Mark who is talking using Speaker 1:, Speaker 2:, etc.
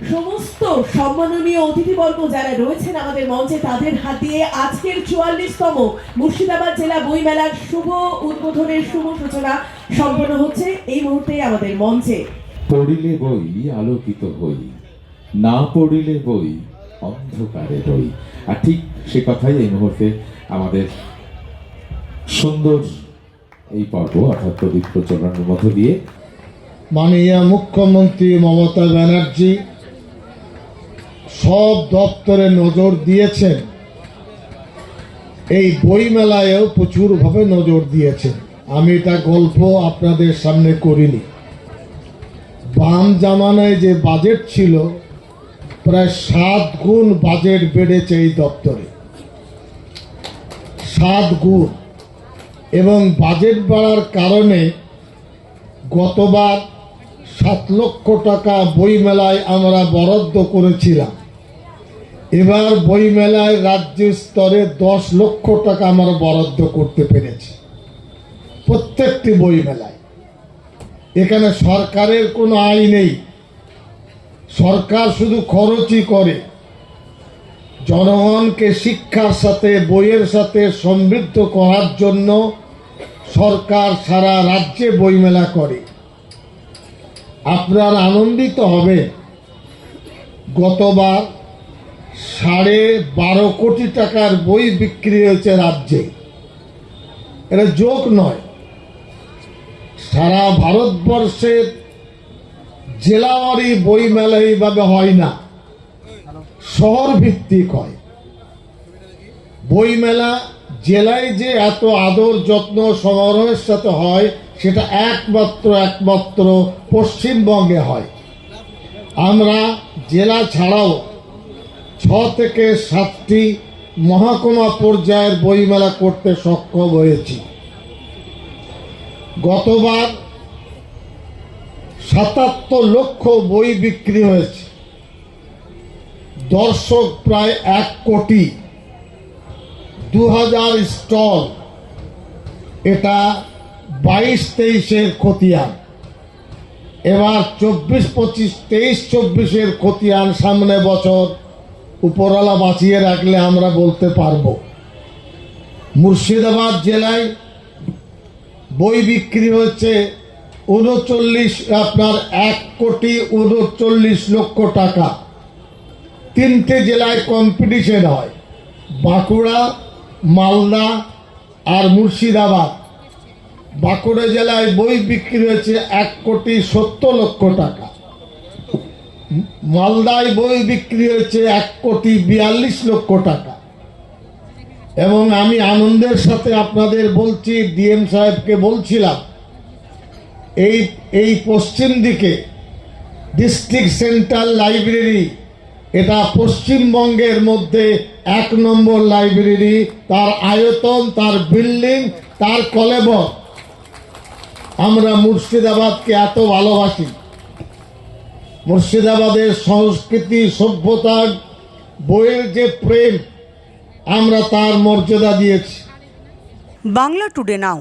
Speaker 1: সমস্ত সম্মাননীয় অতিথিবর্গ যারা রয়েছেন আমাদের মঞ্চে তাদের হাত দিয়ে আজকের চুয়াল্লিশতম মুর্শিদাবাদ জেলা বইমেলার শুভ উদ্বোধনের শুভ সূচনা সম্পন্ন হচ্ছে এই মুহূর্তে আমাদের মঞ্চে।
Speaker 2: পড়িলে বই আলোকিত হই না পড়িলে বই অন্ধকারে রই আর ঠিক সে কথাই এই মুহূর্তে আমাদের সুন্দর এই পর্ব অর্থাৎ প্রদীপ প্রচলনের মধ্য দিয়ে।
Speaker 3: মাননীয় মুখ্যমন্ত্রী মমতা ব্যানার্জি সব দপ্তরে নজর দিয়েছেন। এই বইমেলায়ও প্রচুরভাবে নজর দিয়েছেন। আমি এটা গল্প আপনাদের সামনে করিনি। বাম জামানায় যে বাজেট ছিল, প্রায় সাত গুণ বাজেট বেড়েছে এই দপ্তরে। সাত গুণ। এবং বাজেট বাড়ার কারণে গতবার সাত লক্ষ টাকা বইমেলায় আমরা বরাদ্দ করেছিলাম। এবার বইমেলায় রাজ্য স্তরে দশ লক্ষ টাকা আমরা বরাদ্দ করতে পেরেছি। প্রত্যেকটি বইমেলায়। এখানে সরকারের কোনো আয় নেই। সরকার শুধু খরচই করে। জনগণকে শিক্ষার সাথে, বইয়ের সাথে সমৃদ্ধ করার জন্য সরকার সারা রাজ্যে বইমেলা করে। আপনার আনন্দিত হবে। গতবার সাড়ে বারো কোটি টাকার বই বিক্রি হয়েছে রাজ্যে। এটা যোগ নয়। সারা ভারতবর্ষের জেলাওয়ারি বইমেলা এইভাবে হয় না। শহর ভিত্তিক হয়। বইমেলা জেলায় যে এত আদর যত্ন সমারোহের সাথে হয়, সেটা একমাত্র একমাত্র পশ্চিমবঙ্গে হয়। আমরা জেলা ছাড়াও ছ থেকে সাতটি মহকুমা পর্যায়ের বইমেলা করতে সক্ষম হয়েছি। গতবার সাতাত্তর লক্ষ বই বিক্রি হয়েছে। দর্শক প্রায় এক কোটি দু হাজার স্টল। এটা বাইশ তেইশের খতিয়ান। এবার চব্বিশ পঁচিশ, তেইশ, চব্বিশের খতিয়ান সামনে বছর উপরওয়ালা বাঁচিয়ে রাখলে আমরা বলতে পারব। মুর্শিদাবাদ জেলায় বই বিক্রি হচ্ছে উনচল্লিশ, আপনার এক কোটি উনচল্লিশ লক্ষ টাকা। তিনটে জেলায় কম্পিটিশন হয়, বাঁকুড়া, মালদা আর মুর্শিদাবাদ। বাঁকুড়া জেলায় বই বিক্রি হয়েছে এক কোটি সত্তর লক্ষ টাকা। মালদায় বই বিক্রি হয়েছে এক কোটি বিয়াল্লিশ লক্ষ টাকা। এবং আমি আনন্দের সাথে আপনাদের বলছি, ডিএম সাহেবকে বলছিলাম, এই এই পশ্চিম দিকে ডিস্ট্রিক্ট সেন্ট্রাল লাইব্রেরি, এটা পশ্চিমবঙ্গের মধ্যে এক নম্বর লাইব্রেরি, তার আয়তন, তার বিল্ডিং, তার কলেবর। আমরা মুর্শিদাবাদকে এত ভালোবাসি। মুর্শিদাবাদের সংস্কৃতি সভ্যতার বইয়ের যে প্রেম আমরা তার মর্যাদা দিয়েছি।
Speaker 4: Bangla today now.